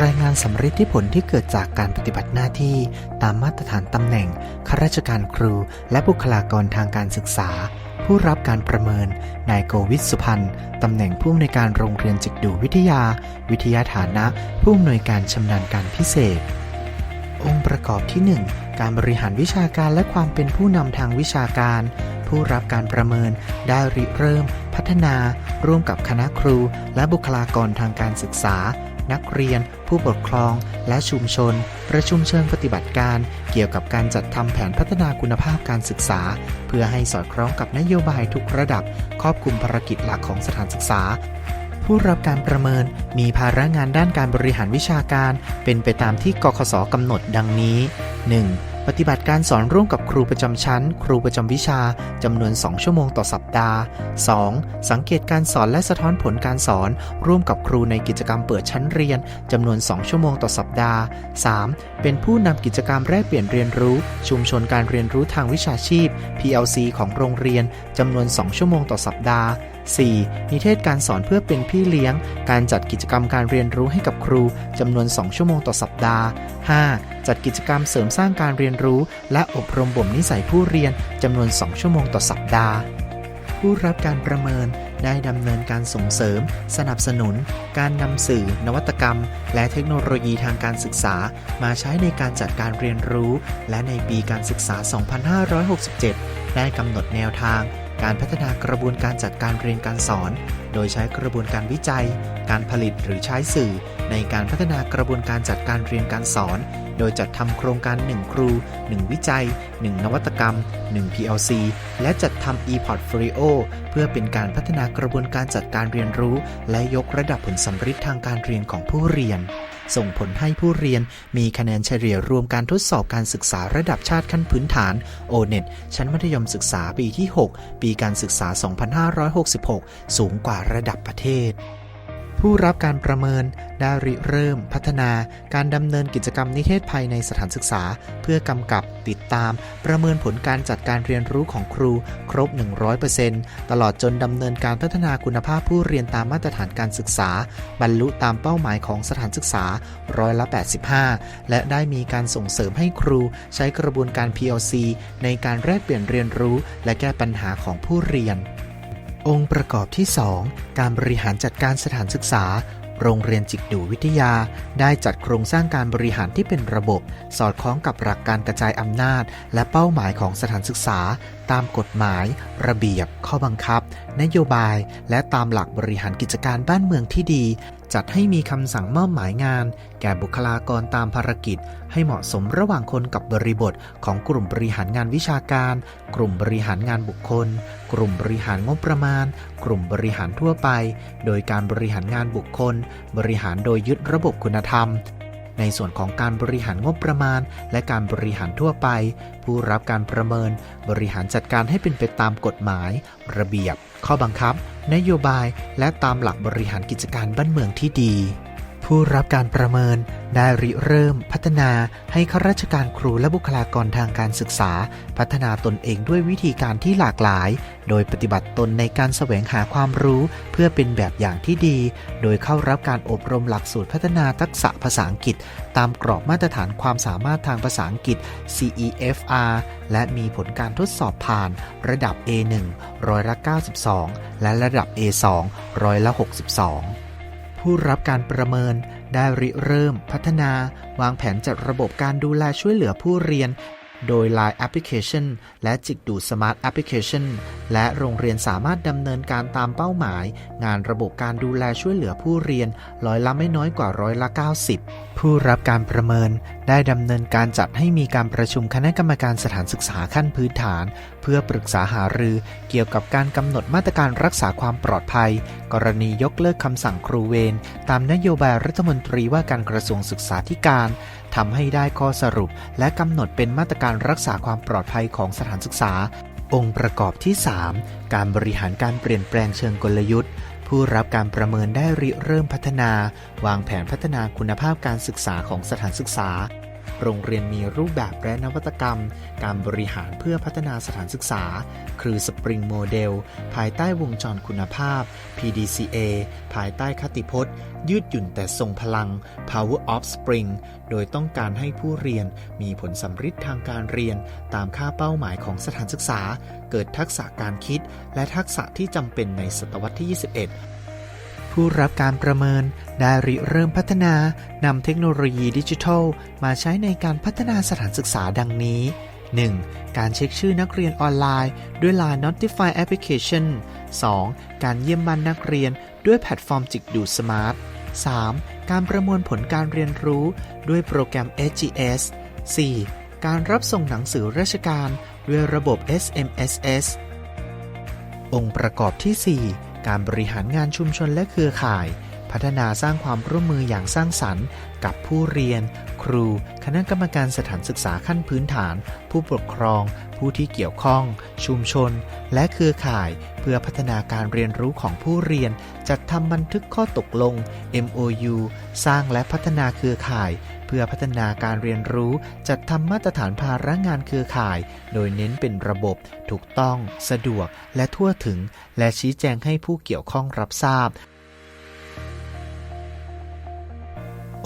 รายงานสำเร็จที่ผลที่เกิดจากการปฏิบัติหน้าที่ตามมาตรฐานตำแหน่งข้าราชการครู และบุคลากรทางการศึกษา ผู้รับการประเมิน นายโกวิทสุพันธ์ตำแหน่งผู้อำนวยการโรงเรียนจิกดูวิทยา วิทยาฐานะ ผู้อำนวยการชำนาญการพิเศษ องค์ประกอบที่ 1 การบริหารวิชาการและความเป็นผู้นำทางวิชาการ ผู้รับการประเมินได้ริเริ่ม พัฒนา ร่วมกับคณะครู และบุคลากรทางการศึกษา นักเรียน ผู้ปกครอง และชุมชน ประชุมเชิงปฏิบัติการ เกี่ยวกับการจัดทำแผนพัฒนาคุณภาพการศึกษา เพื่อให้สอดคล้องกับนโยบายทุกระดับ ครอบคลุมภารกิจหลักของสถานศึกษา ผู้รับการประเมินมีภาระงานด้านการบริหารวิชาการ เป็นไปตามที่กคศกำหนดดังนี้ 1. ปฏิบัติการสอนร่วมกับครูประจำชั้น ครูประจำวิชา จำนวน 2 ชั่วโมงต่อสัปดาห์ 2. สังเกตการสอนและสะท้อนผลการสอน ร่วมกับครูในกิจกรรมเปิดชั้นเรียน จำนวน 2 ชั่วโมงต่อสัปดาห์ 3. เป็นผู้นำกิจกรรมแลกเปลี่ยนเรียนรู้ ชุมชนการเรียนรู้ทางวิชาชีพ PLC ของโรงเรียน จำนวน 2 ชั่วโมงต่อสัปดาห์ 4. นิเทศการสอนเพื่อเป็นพี่เลี้ยง การจัดกิจกรรมการเรียนรู้ให้กับครูจำนวน 2 ชั่วโมงต่อสัปดาห์ 5. จัดกิจกรรมเสริมสร้างการเรียนรู้ และอบรมบ่มนิสัยผู้เรียนจำนวน 2 ชั่วโมงต่อสัปดาห์ ผู้รับการประเมินได้ดำเนินการส่งเสริม สนับสนุน การนำสื่อ นวัตกรรม และเทคโนโลยีทางการศึกษา มาใช้ในการจัดการเรียนรู้ และในปีการศึกษา 2567 ได้กำหนดแนวทาง การพัฒนากระบวนการจัดการเรียนการสอน โดยใช้กระบวนการวิจัย การผลิตหรือใช้สื่อ ในการพัฒนากระบวนการจัดการเรียนการสอน โดยจัดทำโครงการ 1 ครู 1 วิจัย 1 นวัตกรรม 1 PLC และจัดทำ e-portfolio เพื่อเป็นการพัฒนากระบวนการจัดการเรียนรู้ และยกระดับผลสำฤทธิ์ทางการเรียนของผู้เรียน ส่งผลให้ผู้เรียนมีคะแนนเฉลี่ยรวมการทดสอบการศึกษาระดับชาติขั้นพื้นฐาน O-NET ชั้นมัธยมศึกษาปีที่ 6 ปีการศึกษา 2566 สูงกว่าระดับประเทศ ผู้รับการประเมินได้ริเริ่มพัฒนาการดำเนินกิจกรรมนิเทศภายในสถานศึกษา เพื่อกำกับติดตาม ประเมินผลการจัดการเรียนรู้ของครูครบ 100%ตลอดจนดำเนินการพัฒนาคุณภาพผู้เรียนตามมาตรฐานการศึกษา บรรลุตามเป้าหมายของสถานศึกษาร้อยละ 85 และได้มีการส่งเสริมให้ครูใช้กระบวนการ PLC ในการแลกเปลี่ยนเรียนรู้ และแก้ปัญหาของผู้เรียน องค์ประกอบที่ 2 การบริหารจัดการสถานศึกษา โรงเรียนจิตดูวิทยา ได้จัดโครงสร้างการบริหารที่เป็นระบบ สอดคล้องกับหลักการกระจายอำนาจ และเป้าหมายของสถานศึกษา ตามกฎหมาย ระเบียบ ข้อบังคับ นโยบาย และตามหลักบริหารกิจการบ้านเมืองที่ดี จัดให้มีคำสั่งมอบหมายงาน แก่บุคลากรตามภารกิจ ให้เหมาะสมระหว่างคนกับบริบทของกลุ่มบริหารงานวิชาการ กลุ่มบริหารงานบุคคล กลุ่มบริหารงบประมาณ กลุ่มบริหารทั่วไป โดยการบริหารงานบุคคล บริหารโดยยึดระบบคุณธรรมในส่วนของการบริหารงบประมาณ และการบริหารทั่วไป ผู้รับการประเมิน บริหารจัดการให้เป็นไปตามกฎหมาย ระเบียบ ข้อบังคับ นโยบายและตามหลักบริหารกิจการบ้านเมืองที่ดี ผู้รับการประเมินได้ริเริ่มพัฒนาให้ข้าราชการครูและบุคลากรทางการศึกษา พัฒนาตนเองด้วยวิธีการที่หลากหลาย โดยปฏิบัติตนในการแสวงหาความรู้ เพื่อเป็นแบบอย่างที่ดี โดยเข้ารับการอบรมหลักสูตรพัฒนาทักษะภาษาอังกฤษ ตามกรอบมาตรฐานความสามารถทางภาษาอังกฤษ CEFR และมีผลการทดสอบผ่าน ระดับ A1 ร้อยละ 92 และระดับ A2 ร้อยละ 62 ผู้รับการประเมินได้ริเริ่ม พัฒนา วางแผนจัดระบบการดูแลช่วยเหลือผู้เรียน โดย Line Application และ จิกดู Smart Application และโรงเรียนสามารถดำเนินการตามเป้าหมาย งานระบบการดูแลช่วยเหลือผู้เรียนร้อยละไม่น้อยกว่าร้อยละ 90 ผู้รับการประเมินได้ดำเนินการจัดให้มีการประชุมคณะกรรมการสถานศึกษาขั้นพื้นฐาน เพื่อปรึกษาหารือเกี่ยวกับการกำหนดมาตรการรักษาความปลอดภัย กรณียกเลิกคำสั่งครูเวรตามนโยบายรัฐมนตรีว่าการกระทรวงศึกษาธิการ ทำให้ได้ข้อสรุป และกำหนดเป็นมาตรการรักษาความปลอดภัยของสถานศึกษา องค์ประกอบที่ 3 การบริหารการเปลี่ยนแปลงเชิงกลยุทธ์ ผู้รับการประเมินได้ริเริ่มพัฒนา วางแผนพัฒนาคุณภาพการศึกษาของสถานศึกษา โรงเรียนมีรูปแบบและนวัตกรรม การบริหารเพื่อพัฒนาสถานศึกษา คือสปริงโมเดลภายใต้วงจรคุณภาพ PDCA ภายใต้คติพจน์ ยืดหยุ่นแต่ทรงพลัง Power of Spring โดยต้องการให้ผู้เรียนมีผลสำฤทธิ์ทางการเรียน ตามค่าเป้าหมายของสถานศึกษา เกิดทักษะการคิด และทักษะที่จำเป็นในศตวรรษที่ 21 ผู้รับการประเมินได้ริเริ่มพัฒนานำเทคโนโลยีดิจิทัล มาใช้ในการพัฒนาสถานศึกษาดังนี้ 1. การเช็คชื่อนักเรียนออนไลน์ ด้วย Line Notify Application 2. การเยี่ยมบ้านนักเรียนด้วยแพลตฟอร์มจิกดูสมาร์ท 3. การประมวลผลการเรียนรู้ด้วยโปรแกรม SGS 4. การรับส่งหนังสือราชการด้วยระบบ SMSS องค์ประกอบที่ 4 การบริหารงานชุมชนและเครือข่าย พัฒนาสร้างความร่วมมืออย่างสร้างสรรค์ กับผู้เรียน ครู คณะกรรมการสถานศึกษาขั้นพื้นฐาน ผู้ปกครอง ผู้ที่เกี่ยวข้อง ชุมชน และเครือข่าย เพื่อพัฒนาการเรียนรู้ของผู้เรียน จัดทำบันทึกข้อตกลง MOU สร้างและพัฒนาเครือข่าย พื่อพัฒนาการเรียนรู้ จัดทำมาตรฐานภาระงานเครือข่าย โดยเน้นเป็นระบบ ถูกต้อง สะดวก และทั่วถึง และชี้แจงให้ผู้เกี่ยวข้องรับทราบ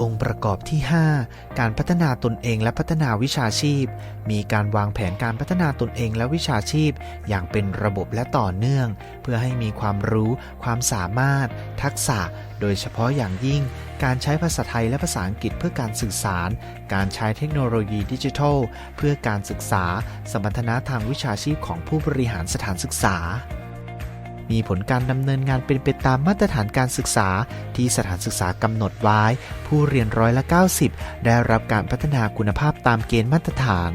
องค์ประกอบที่ 5 การพัฒนาตนเองและพัฒนาวิชาชีพ มีการวางแผนการพัฒนาตนเองและวิชาชีพ อย่างเป็นระบบและต่อเนื่อง เพื่อให้มีความรู้ ความสามารถ ทักษะ โดยเฉพาะอย่างยิ่ง การใช้ภาษาไทยและภาษาอังกฤษเพื่อการสื่อสาร การใช้เทคโนโลยีดิจิทัล เพื่อการศึกษา สมรรถนะทางวิชาชีพของผู้บริหารสถานศึกษา มีผลการดำเนินงานเป็นไปตามมาตรฐานการศึกษา ที่สถานศึกษากำหนดไว้ ผู้เรียนร้อยละ 90 ได้รับการพัฒนาคุณภาพตามเกณฑ์มาตรฐาน